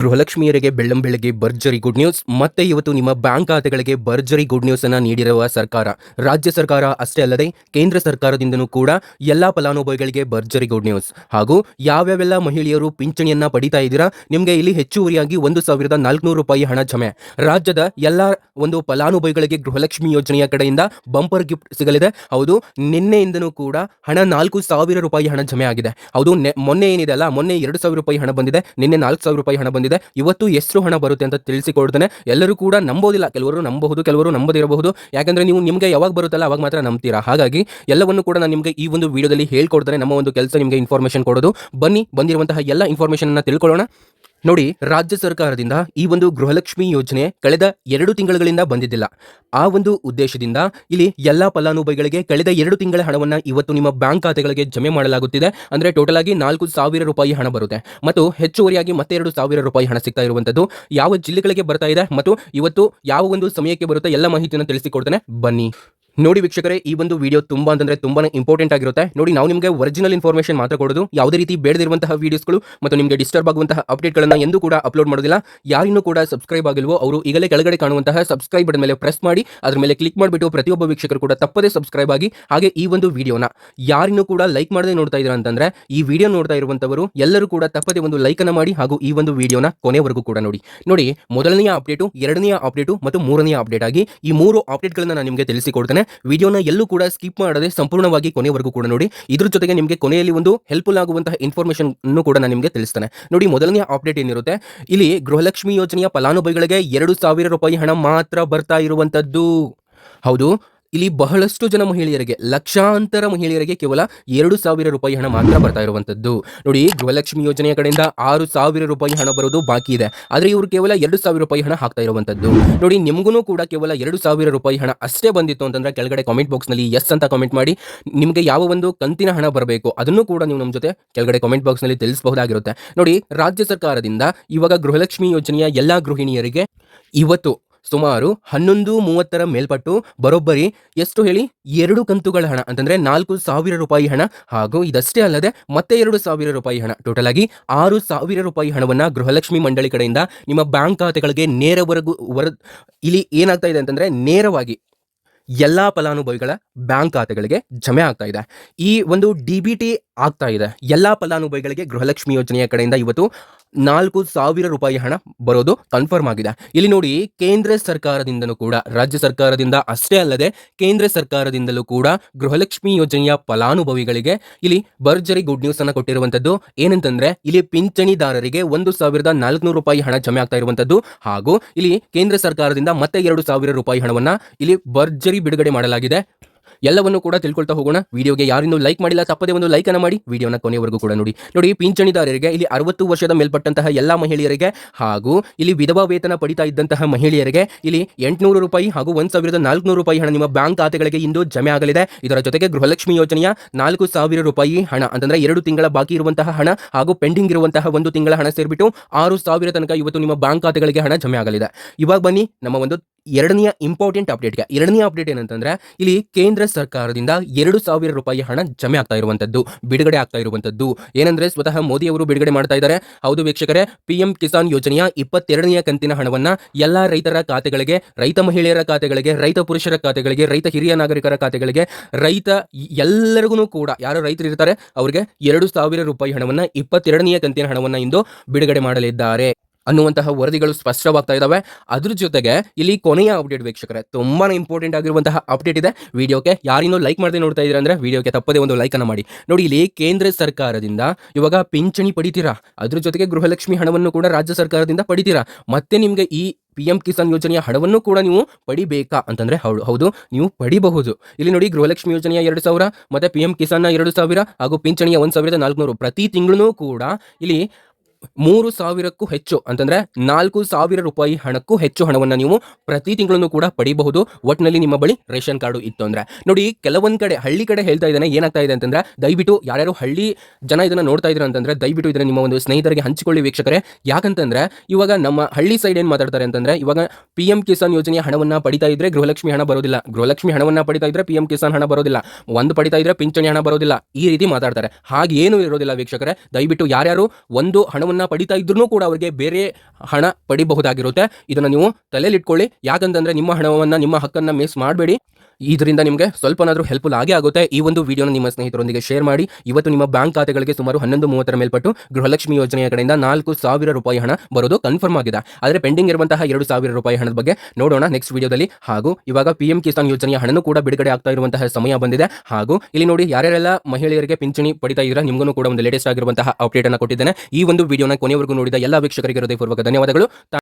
ಗೃಹಲಕ್ಷ್ಮಿಯರಿಗೆ ಬೆಳ್ಳಂ ಬೆಳಗ್ಗೆ ಭರ್ಜರಿ good news ಮತ್ತೆ ಇವತ್ತು ನಿಮ್ಮ ಬ್ಯಾಂಕ್ ಖಾತೆಗಳಿಗೆ ಭರ್ಜರಿ ಗುಡ್ ನ್ಯೂಸ್ ಅನ್ನ ನೀಡಿರುವ ಸರ್ಕಾರ. ರಾಜ್ಯ ಸರ್ಕಾರ ಅಷ್ಟೇ ಅಲ್ಲದೆ ಕೇಂದ್ರ ಸರ್ಕಾರದಿಂದನೂ ಕೂಡ ಎಲ್ಲಾ ಫಲಾನುಭವಿಗಳಿಗೆ ಭರ್ಜರಿ ಗುಡ್ ನ್ಯೂಸ್ ಹಾಗೂ ಯಾವ್ಯಾವೆಲ್ಲ ಮಹಿಳೆಯರು ಪಿಂಚಣಿಯನ್ನ ಪಡಿತಾ ಇದ್ದೀರಾ, ನಿಮಗೆ ಇಲ್ಲಿ ಹೆಚ್ಚುವರಿಯಾಗಿ ಒಂದು ಸಾವಿರದ ನಾಲ್ಕುನೂರು ರೂಪಾಯಿ ಹಣ ಜಮೆ. ರಾಜ್ಯದ ಎಲ್ಲ ಒಂದು ಫಲಾನುಭವಿಗಳಿಗೆ ಗೃಹಲಕ್ಷ್ಮಿ ಯೋಜನೆಯ ಕಡೆಯಿಂದ ಬಂಪರ್ ಗಿಫ್ಟ್ ಸಿಗಲಿದೆ. ಹೌದು, ನಿನ್ನೆಯಿಂದನೂ ಕೂಡ ಹಣ ನಾಲ್ಕು ಸಾವಿರ ರೂಪಾಯಿ ಹಣ ಜಮೆ ಆಗಿದೆ. ಹೌದು ಮೊನ್ನೆ ಏನಿದೆ ಅಲ್ಲ, ಮೊನ್ನೆ ಎರಡು ಸಾವಿರ ರೂಪಾಯಿ ಹಣ ಬಂದಿದೆ, ನಿನ್ನೆ ನಾಲ್ಕು ಸಾವಿರ ರೂಪಾಯಿ ಹಣ ಬಂದಿದೆ. ಇವತ್ತು ಎಷ್ಟು ಹಣ ಬರುತ್ತೆ ಅಂತ ತಿಳಿಸಿಕೊಡ್ತೇನೆ. ಎಲ್ಲರೂ ಕೂಡ ನಂಬೋದಿಲ್ಲ. ಕೆಲವರು ನಂಬಬಹುದು ಕೆಲವರು ನಂಬದಿರಬಹುದು. ಯಾಕಂದ್ರೆ ನೀವು ನಿಮಗೆ ಯಾವಾಗ ಬರುತ್ತಲ್ಲ ಅವಾಗ ಮಾತ್ರ ನಂಬ್ತೀರಾ? ಹಾಗಾಗಿ ಎಲ್ಲವನ್ನು ಕೂಡ ನಾನು ನಿಮಗೆ ಈ ಒಂದು ವಿಡಿಯೋದಲ್ಲಿ ಹೇಳ್ಕೊಡ್ತೇನೆ. ನಮ್ಮ ಒಂದು ಕೆಲಸ ನಿಮಗೆ ಇನ್ಫಾರ್ಮೇಷನ್ ಕೊಡೋದು. ಬನ್ನಿ, ಬಂದಿರುವಂತಹ ಎಲ್ಲ ಇನ್ಫಾರ್ಮೇಷನ್ ತಿಳ್ಕೊಳ್ಳೋಣ. ನೋಡಿ, ರಾಜ್ಯ ಸರ್ಕಾರದಿಂದ ಈ ಒಂದು ಗೃಹಲಕ್ಷ್ಮಿ ಯೋಜನೆ ಕಳೆದ ಎರಡು ತಿಂಗಳುಗಳಿಂದ ಬಂದಿದ್ದಿಲ್ಲ. ಆ ಒಂದು ಉದ್ದೇಶದಿಂದ ಇಲ್ಲಿ ಎಲ್ಲಾ ಫಲಾನುಭವಿಗಳಿಗೆ ಕಳೆದ ಎರಡು ತಿಂಗಳ ಹಣವನ್ನ ಇವತ್ತು ನಿಮ್ಮ ಬ್ಯಾಂಕ್ ಖಾತೆಗಳಿಗೆ ಜಮೆ ಮಾಡಲಾಗುತ್ತಿದೆ. ಅಂದ್ರೆ ಟೋಟಲ್ ಆಗಿ ನಾಲ್ಕು ಸಾವಿರ ರೂಪಾಯಿ ಹಣ ಬರುತ್ತೆ. ಮತ್ತು ಹೆಚ್ಚುವರಿಯಾಗಿ ಮತ್ತೆ ಎರಡು ಸಾವಿರ ರೂಪಾಯಿ ಹಣ ಸಿಗ್ತಾ ಇರುವಂತದ್ದು ಯಾವ ಜಿಲ್ಲೆಗಳಿಗೆ ಬರ್ತಾ ಇದೆ ಮತ್ತು ಇವತ್ತು ಯಾವ ಒಂದು ಸಮಯಕ್ಕೆ ಬರುತ್ತೆ ಎಲ್ಲ ಮಾಹಿತಿಯನ್ನು ತಿಳಿಸಿಕೊಡ್ತೇನೆ ಬನ್ನಿ. ನೋಡಿ ವೀಕ್ಷಕರೇ, ಈ ಒಂದು ವಿಡಿಯೋ ತುಂಬಾ ಅಂತಂದ್ರೆ ತುಂಬಾನೇ ಇಂಪಾರ್ಟೆಂಟ್ ಆಗಿರುತ್ತೆ. ನೋಡಿ, ನಾವು ನಿಮಗೆ ಒರಿಜಿನಲ್ ಇನ್ಫಾರ್ಮೇಶನ್ ಮಾತ್ರ ಕೊಡೋದು. ಯಾವುದೇ ರೀತಿ ಬೇಡದಿರುವಂತಹ ವೀಡಿಯೋಸ್ಗಳು ಮತ್ತು ನಿಮಗೆ ಡಿಸ್ಟರ್ಬ್ ಆಗುವಂತಹ ಅಪ್ಡೇಟ್ಗಳನ್ನು ಎಂದೂ ಕೂಡ ಅಪ್ಲೋಡ್ ಮಾಡೋದಿಲ್ಲ. ಯಾರಿನ್ನೂ ಕೂಡ ಸಬ್ಸ್ಕ್ರೈಬ್ ಆಗಿಲ್ವೋ, ಅವರು ಈಗಲೇ ಕೆಳಗಡೆ ಕಾಣುವಂತಹ ಸಬ್ಸ್ಕ್ರೈಬ್ ಬಟನ್ ಮೇಲೆ ಪ್ರೆಸ್ ಮಾಡಿ, ಅದರ ಮೇಲೆ ಕ್ಲಿಕ್ ಮಾಡಿಬಿಟ್ಟು ಪ್ರತಿಯೊಬ್ಬ ವೀಕ್ಷಕರು ಕೂಡ ತಪ್ಪದೇ ಸಬ್ಸ್ಕ್ರೈಬ್ ಆಗಿ ಹಾಗೆ ಈ ಒಂದು ವಿಡಿಯೋನ ಯಾರಿನ್ನೂ ಕೂಡ ಲೈಕ್ ಮಾಡದೆ ನೋಡ್ತಾ ಇದ್ದೀರಾ ಅಂತಂದ್ರೆ, ಈ ವಿಡಿಯೋ ನೋಡ್ತಾ ಇರುವಂತವರು ಎಲ್ಲರೂ ಕೂಡ ತಪ್ಪದೇ ಒಂದು ಲೈಕ್ ಅನ್ನ ಮಾಡಿ ಹಾಗೂ ಈ ಒಂದು ವಿಡಿಯೋನ ಕೊನೆವರೆಗೂ ಕೂಡ ನೋಡಿ. ನೋಡಿ, ಮೊದಲನೆಯ ಅಪ್ಡೇಟು ಎರಡನೆಯ ಅಪ್ಡೇಟು ಮತ್ತು ಮೂರನೆಯ ಅಪ್ಡೇಟ್ ಆಗಿ ಈ ಮೂರು ಅಪ್ಡೇಟ್ಗಳನ್ನ ನಾನು ನಿಮಗೆ ತಿಳಿಸಿಕೊಡ್ತೇನೆ. ವಿಡಿಯೋನ ಎಲ್ಲೂ ಕೂಡ ಸ್ಕಿಪ್ ಮಾಡದೆ ಸಂಪೂರ್ಣವಾಗಿ ಕೊನೆವರೆಗೂ ಕೂಡ ನೋಡಿ. ಇದ್ರ ಜೊತೆಗೆ ನಿಮಗೆ ಕೊನೆಯಲ್ಲಿ ಒಂದು ಹೆಲ್ಪ್ಫುಲ್ ಆಗುವಂತಹ ಇನ್ಫಾರ್ಮೇಷನ್ ಕೂಡ ನಾನು ನಿಮಗೆ ತಿಳಿಸ್ತೇನೆ. ನೋಡಿ, ಮೊದಲನೇ ಅಪ್ಡೇಟ್ ಏನಿರುತ್ತೆ? ಇಲ್ಲಿ ಗೃಹಲಕ್ಷ್ಮಿ ಯೋಜನೆಯ ಫಲಾನುಭವಿಗಳಿಗೆ ಎರಡು ಸಾವಿರ ರೂಪಾಯಿ ಹಣ ಮಾತ್ರ ಬರ್ತಾ ಇರುವಂತದ್ದು ಹೌದು. ಇಲ್ಲಿ ಬಹಳಷ್ಟು ಜನ ಮಹಿಳೆಯರಿಗೆ, ಲಕ್ಷಾಂತರ ಮಹಿಳೆಯರಿಗೆ ಕೇವಲ ಎರಡು ಸಾವಿರ ರೂಪಾಯಿ ಹಣ ಮಾತ್ರ ಬರ್ತಾ ಇರುವಂತದ್ದು ನೋಡಿ, ಗೃಹಲಕ್ಷ್ಮಿ ಯೋಜನೆಯ ಕಡೆಯಿಂದ ಆರು ಸಾವಿರ ರೂಪಾಯಿ ಹಣ ಬರೋದು ಬಾಕಿ ಇದೆ. ಆದರೆ ಇವರು ಕೇವಲ ಎರಡು ಸಾವಿರ ರೂಪಾಯಿ ಹಣ ಹಾಕ್ತಾ ಇರುವಂತದ್ದು ನೋಡಿ, ನಿಮಗೂ ಕೂಡ ಕೇವಲ ಎರಡು ಸಾವಿರ ರೂಪಾಯಿ ಹಣ ಅಷ್ಟೇ ಬಂದಿತ್ತು ಅಂತಂದ್ರೆ ಕೆಳಗಡೆ ಕಾಮೆಂಟ್ ಬಾಕ್ಸ್ನಲ್ಲಿ ಎಸ್ ಅಂತ ಕಾಮೆಂಟ್ ಮಾಡಿ, ನಿಮಗೆ ಯಾವ ಒಂದು ಕಂತಿನ ಹಣ ಬರಬೇಕು ಅದನ್ನು ಕೂಡ ನೀವು ನಮ್ಮ ಜೊತೆ ಕೆಳಗಡೆ ಕಾಮೆಂಟ್ ಬಾಕ್ಸ್ನಲ್ಲಿ ತಿಳಿಸಬಹುದಾಗಿರುತ್ತೆ. ನೋಡಿ, ರಾಜ್ಯ ಸರ್ಕಾರದಿಂದ ಇವಾಗ ಗೃಹಲಕ್ಷ್ಮಿ ಯೋಜನೆಯ ಎಲ್ಲಾ ಗೃಹಿಣಿಯರಿಗೆ ಇವತ್ತು ಸುಮಾರು ಹನ್ನೊಂದು, ಮೂವತ್ತರ ಮೇಲ್ಪಟ್ಟು ಬರೋಬ್ಬರಿ ಎಷ್ಟು ಹೇಳಿ? ಎರಡು ಕಂತುಗಳ ಹಣ, ಅಂತಂದ್ರೆ ನಾಲ್ಕು ಸಾವಿರ ರೂಪಾಯಿ ಹಣ. ಹಾಗೂ ಇದಷ್ಟೇ ಅಲ್ಲದೆ ಮತ್ತೆ ಎರಡು ಸಾವಿರ ರೂಪಾಯಿ ಹಣ. ಟೋಟಲ್ ಆಗಿ ಆರು ಸಾವಿರ ರೂಪಾಯಿ ಹಣವನ್ನು ಗೃಹಲಕ್ಷ್ಮಿ ಮಂಡಳಿ ಕಡೆಯಿಂದ ನಿಮ್ಮ ಬ್ಯಾಂಕ್ ಖಾತೆಗಳಿಗೆ ನೇರವರೆಗೂ ವರ, ಇಲ್ಲಿ ಏನಾಗ್ತಾ ಇದೆ ಅಂತಂದ್ರೆ ನೇರವಾಗಿ ಎಲ್ಲಾ ಫಲಾನುಭವಿಗಳ ಬ್ಯಾಂಕ್ ಖಾತೆಗಳಿಗೆ ಜಮೆ ಆಗ್ತಾ ಇದೆ. ಈ ಒಂದು ಡಿ ಬಿ ಟಿ ಆಗ್ತಾ ಇದೆ. ಎಲ್ಲ ಫಲಾನುಭವಿಗಳಿಗೆ ಗೃಹಲಕ್ಷ್ಮಿ ಯೋಜನೆಯ ಕಡೆಯಿಂದ ಇವತ್ತು ನಾಲ್ಕು ಸಾವಿರ ರೂಪಾಯಿ ಹಣ ಬರೋದು ಕನ್ಫರ್ಮ್ ಆಗಿದೆ. ಇಲ್ಲಿ ನೋಡಿ, ಕೇಂದ್ರ ಸರ್ಕಾರದಿಂದಲೂ ಕೂಡ, ರಾಜ್ಯ ಸರ್ಕಾರದಿಂದ ಅಷ್ಟೇ ಅಲ್ಲದೆ ಕೇಂದ್ರ ಸರ್ಕಾರದಿಂದಲೂ ಕೂಡ ಗೃಹಲಕ್ಷ್ಮಿ ಯೋಜನೆಯ ಫಲಾನುಭವಿಗಳಿಗೆ ಇಲ್ಲಿ ಭರ್ಜರಿ ಗುಡ್ ನ್ಯೂಸ್ ಅನ್ನು ಕೊಟ್ಟಿರುವಂತದ್ದು ಏನಂತಂದ್ರೆ, ಇಲ್ಲಿ ಪಿಂಚಣಿದಾರರಿಗೆ ಒಂದು ಸಾವಿರದ ನಾಲ್ಕುನೂರು ರೂಪಾಯಿ ಹಣ ಜಮೆ ಆಗ್ತಾ ಇರುವಂತದ್ದು ಹಾಗೂ ಇಲ್ಲಿ ಕೇಂದ್ರ ಸರ್ಕಾರದಿಂದ ಮತ್ತೆ ಎರಡು ಸಾವಿರ ರೂಪಾಯಿ ಹಣವನ್ನ ಇಲ್ಲಿ ಭರ್ಜರಿ ಬಿಡುಗಡೆ ಮಾಡಲಾಗಿದೆ. ಎಲ್ಲವನ್ನು ಕೂಡ ತಿಳ್ಕೊಳ್ತಾ ಹೋಗೋಣ. ವಿಡಿಯೋಗೆ ಯಾರಿನ್ನೂ ಲೈಕ್ ಮಾಡಿಲ್ಲ, ತಪ್ಪದೇ ಒಂದು ಲೈಕ್ ಅನ್ನ ಮಾಡಿ. ವಿಡಿಯೋನ ಕೊನೆವರೆಗೂ ಕೂಡ ನೋಡಿ. ನೋಡಿ, ಪಿಂಚಣಿದಾರರಿಗೆ, ಇಲ್ಲಿ ಅರವತ್ತು ವರ್ಷದ ಮೇಲ್ಪಟ್ಟಂತಹ ಎಲ್ಲ ಮಹಿಳೆಯರಿಗೆ ಹಾಗೂ ಇಲ್ಲಿ ವಿಧವಾ ವೇತನ ಪಡಿತಾ ಇದ್ದಂತಹ ಮಹಿಳೆಯರಿಗೆ ಇಲ್ಲಿ ಎಂಟುನೂರು ರೂಪಾಯಿ ಹಾಗೂ ಒಂದ್ ಸಾವಿರದ ನಾಲ್ಕುನೂರು ರೂಪಾಯಿ ಹಣ ನಿಮ್ಮ ಬ್ಯಾಂಕ್ ಖಾತೆಗಳಿಗೆ ಇಂದು ಜಮೆ ಆಗಲಿದೆ. ಇದರ ಜೊತೆಗೆ ಗೃಹಲಕ್ಷ್ಮಿ ಯೋಜನೆಯ ನಾಲ್ಕು ಸಾವಿರ ರೂಪಾಯಿ ಹಣ, ಅಂತಂದ್ರೆ ಎರಡು ತಿಂಗಳ ಬಾಕಿ ಇರುವಂತಹ ಹಣ ಹಾಗೂ ಪೆಂಡಿಂಗ್ ಇರುವಂತಹ ಒಂದು ತಿಂಗಳ ಹಣ ಸೇರಿಬಿಟ್ಟು ಆರು ಸಾವಿರ ತನಕ ಇವತ್ತು ನಿಮ್ಮ ಬ್ಯಾಂಕ್ ಖಾತೆಗಳಿಗೆ ಹಣ ಜಮೆ ಆಗಲಿದೆ. ಇವಾಗ ಬನ್ನಿ, ನಮ್ಮ ಒಂದು ಎರಡನೆಯ ಇಂಪಾರ್ಟೆಂಟ್ ಅಪ್ಡೇಟ್ಗೆ ಎರಡನೇ ಅಪ್ಡೇಟ್ ಏನಂತಂದ್ರೆ, ಇಲ್ಲಿ ಕೇಂದ್ರ ಸರ್ಕಾರದಿಂದ ಎರಡು ಸಾವಿರ ರೂಪಾಯಿ ಹಣ ಜಮೆ ಆಗ್ತಾ ಇರುವಂತದ್ದು, ಬಿಡುಗಡೆ ಆಗ್ತಾ ಇರುವಂತದ್ದು. ಏನಂದ್ರೆ ಸ್ವತಃ ಮೋದಿ ಅವರು ಬಿಡುಗಡೆ ಮಾಡ್ತಾ ಇದ್ದಾರೆ. ಹೌದು ವೀಕ್ಷಕರೇ, ಪಿಎಂ ಕಿಸಾನ್ ಯೋಜನೆಯ ಇಪ್ಪತ್ತೆರಡನೆಯ ಕಂತಿನ ಹಣವನ್ನ ಎಲ್ಲಾ ರೈತರ ಖಾತೆಗಳಿಗೆ, ರೈತ ಮಹಿಳೆಯರ ಖಾತೆಗಳಿಗೆ, ರೈತ ಪುರುಷರ ಖಾತೆಗಳಿಗೆ, ರೈತ ಹಿರಿಯ ನಾಗರಿಕರ ಖಾತೆಗಳಿಗೆ, ರೈತ ಎಲ್ಲರಿಗೂ ಕೂಡ, ಯಾರು ರೈತರು ಇರ್ತಾರೆ, ಅವರಿಗೆ ಎರಡು ಸಾವಿರ ರೂಪಾಯಿ ಹಣವನ್ನ, ಇಪ್ಪತ್ತೆರಡನೆಯ ಕಂತಿನ ಹಣವನ್ನ ಇಂದು ಬಿಡುಗಡೆ ಮಾಡಲಿದ್ದಾರೆ. ಅನ್ನುವಂತಹ ವರದಿಗಳು ಸ್ಪಷ್ಟವಾಗ್ತಾ ಇದ್ದಾವೆ ಅದ್ರ ಜೊತೆಗೆ ಇಲ್ಲಿ ಕೊನೆಯ ಅಪ್ಡೇಟ್ ವೀಕ್ಷಕರೇ ತುಂಬಾ ಇಂಪಾರ್ಟೆಂಟ್ ಆಗಿರುವಂತಹ ಅಪ್ಡೇಟ್ ಇದೆ. ವಿಡಿಯೋಕ್ಕೆ ಯಾರಿನೋ ಲೈಕ್ ಮಾಡದೆ ನೋಡ್ತಾ ಇದ್ರೆ ಅಂದ್ರೆ ವಿಡಿಯೋಗೆ ತಪ್ಪದೇ ಒಂದು ಲೈಕ್ ಅನ್ನ ಮಾಡಿ. ನೋಡಿ, ಇಲ್ಲಿ ಕೇಂದ್ರ ಸರ್ಕಾರದಿಂದ ಇವಾಗ ಪಿಂಚಣಿ ಪಡಿತೀರಾ? ಅದ್ರ ಜೊತೆಗೆ ಗೃಹಲಕ್ಷ್ಮಿ ಹಣವನ್ನು ಕೂಡ ರಾಜ್ಯ ಸರ್ಕಾರದಿಂದ ಪಡಿತೀರಾ? ಮತ್ತೆ ನಿಮ್ಗೆ ಈ ಪಿ ಎಂ ಕಿಸಾನ್ ಯೋಜನೆಯ ಹಣವನ್ನು ಕೂಡ ನೀವು ಪಡಿಬೇಕಾ ಅಂತಂದ್ರೆ ಹೌದು ಹೌದು, ನೀವು ಪಡಿಬಹುದು. ಇಲ್ಲಿ ನೋಡಿ, ಗೃಹಲಕ್ಷ್ಮಿ ಯೋಜನೆಯ ಎರಡು ಸಾವಿರ, ಮತ್ತೆ ಪಿ ಎಂ ಕಿಸಾನ್ನ ಎರಡು ಸಾವಿರ ಹಾಗೂ ಪಿಂಚಣಿಯ ಒಂದ್ ಸಾವಿರದ ನಾಲ್ಕುನೂರು ಪ್ರತಿ ತಿಂಗಳು ಕೂಡ ಇಲ್ಲಿ ಮೂರು ಸಾವಿರಕ್ಕೂ ಹೆಚ್ಚು, ಅಂತಂದ್ರೆ ನಾಲ್ಕು ಸಾವಿರ ರೂಪಾಯಿ ಹಣಕ್ಕೂ ಹೆಚ್ಚು ಹಣವನ್ನು ನೀವು ಪ್ರತಿ ತಿಂಗಳನ್ನು ಕೂಡ ಪಡಿಬಹುದು. ಒಟ್ಟಿನಲ್ಲಿ ನಿಮ್ಮ ಬಳಿ ರೇಷನ್ ಕಾರ್ಡು ಇತ್ತು ಅಂದ್ರೆ. ನೋಡಿ, ಕೆಲವೊಂದ್ ಕಡೆ, ಹಳ್ಳಿ ಕಡೆ ಹೇಳ್ತಾ ಇದ್ದಾನೆ, ಏನಾಗ್ತಾ ಇದೆ ಅಂತಂದ್ರೆ, ದಯವಿಟ್ಟು ಯಾರ್ಯಾರು ಹಳ್ಳಿ ಜನ ಇದನ್ನ ನೋಡ್ತಾ ಇದ್ರ ಅಂತಂದ್ರೆ, ದಯವಿಟ್ಟು ಇದನ್ನ ನಿಮ್ಮ ಒಂದು ಸ್ನೇಹಿತರಿಗೆ ಹಂಚಿಕೊಳ್ಳಿ ವೀಕ್ಷಕರೇ. ಯಾಕಂತಂದ್ರೆ, ಇವಾಗ ನಮ್ಮ ಹಳ್ಳಿ ಸೈಡ್ ಏನ್ ಮಾತಾಡ್ತಾರೆ ಅಂತಂದ್ರೆ, ಇವಾಗ ಪಿ ಎಂ ಕಿಸಾನ್ ಯೋಜನೆಯ ಹಣವನ್ನ ಪಡಿತಾ ಇದ್ರೆ ಗೃಹಲಕ್ಷ್ಮಿ ಹಣ ಬರೋದಿಲ್ಲ. ಗೃಹಲಕ್ಷ್ಮಿ ಹಣವನ್ನ ಪಡಿತಾ ಇದ್ರೆ ಪಿ ಎಂ ಕಿಸಾನ್ ಹಣ ಬರೋದಿಲ್ಲ. ಒಂದು ಪಡಿತಾ ಇದ್ರೆ ಪಿಂಚಣಿ ಹಣ ಬರೋದಿಲ್ಲ. ಈ ರೀತಿ ಮಾತಾಡ್ತಾರೆ. ಹಾಗೇನು ಇರೋದಿಲ್ಲ ವೀಕ್ಷಕರೇ. ದಯವಿಟ್ಟು ಯಾರ್ಯಾರು ಒಂದು ಹಣವನ್ನು ಹಣವನ್ನು ಪಡಿತಾ ಇದ್ರೂ ಕೂಡ ಅವರಿಗೆ ಬೇರೆ ಹಣ ಪಡಿಬಹುದಾಗಿರುತ್ತೆ. ಇದನ್ನು ನೀವು ತಲೆಯಲ್ಲಿಟ್ಕೊಳ್ಳಿ. ಯಾಕಂತಂದ್ರೆ ನಿಮ್ಮ ಹಣವನ್ನು, ನಿಮ್ಮ ಹಕ್ಕನ್ನು ಮಿಸ್ ಮಾಡಬೇಡಿ. ಇದರಿಂದ ನಿಮಗೆ ಸ್ವಲ್ಪನಾದರೂ ಹೆಲ್ಪ್ಫುಲ್ ಆಗೇ ಆಗುತ್ತೆ. ಈ ಒಂದು ವಿಡಿಯೋನ ನಿಮ್ಮ ಸ್ನೇಹಿತರೊಂದಿಗೆ ಶೇರ್ ಮಾಡಿ. ಇವತ್ತು ನಿಮ್ಮ ಬ್ಯಾಂಕ್ ಖಾತೆಗಳಿಗೆ ಸುಮಾರು ಹನ್ನೊಂದು, ಮೂವತ್ತರ ಮೇಲ್ಪಟ್ಟು ಗೃಹಲಕ್ಷ್ಮಿ ಯೋಜನೆಯ ಕಡೆಯಿಂದ ನಾಲ್ಕು ಸಾವಿರ ರೂಪಾಯಿ ಹಣ ಬರೋದು ಕನ್ಫರ್ಮ್ ಆಗಿದೆ. ಆದರೆ ಪೆಂಡಿಂಗ್ ಇರುವಂತಹ ಎರಡು ಸಾವಿರ ರೂಪಾಯಿ ಹಣದ ಬಗ್ಗೆ ನೋಡೋಣ ನೆಕ್ಸ್ಟ್ ವಿಡಿಯೋದಲ್ಲಿ. ಹಾಗೂ ಇವಾಗ ಪಿ ಎಂ ಕಿಸಾನ್ ಯೋಜನೆಯ ಹಣನೂ ಕೂಡ ಬಿಡುಗಡೆ ಆಗ್ತಾ ಇರುವಂತಹ ಸಮಯ ಬಂದಿದೆ. ಹಾಗೂ ಇಲ್ಲಿ ನೋಡಿ ಯಾರ್ಯಾರೆಲ್ಲ ಮಹಿಳೆಯರಿಗೆ ಪಿಂಚಣಿ ಪಡಿತಾ ಇದ್ರೆ ನಿಮಗೂ ಕೂಡ ಒಂದು ಲೇಟೆಸ್ಟ್ ಆಗಿರುವಂತಹ ಅಪ್ಡೇಟ್ ಅನ್ನು ಕೊಟ್ಟಿದ್ದೇನೆ. ಈ ಒಂದು ವಿಡಿಯೋನ ಕೊನೆಯವರೆಗೂ ನೋಡಿದ ಎಲ್ಲ ವೀಕ್ಷಕರಿಗೆ ಹೃದಯಪೂರ್ವಕ ಧನ್ಯವಾದಗಳು.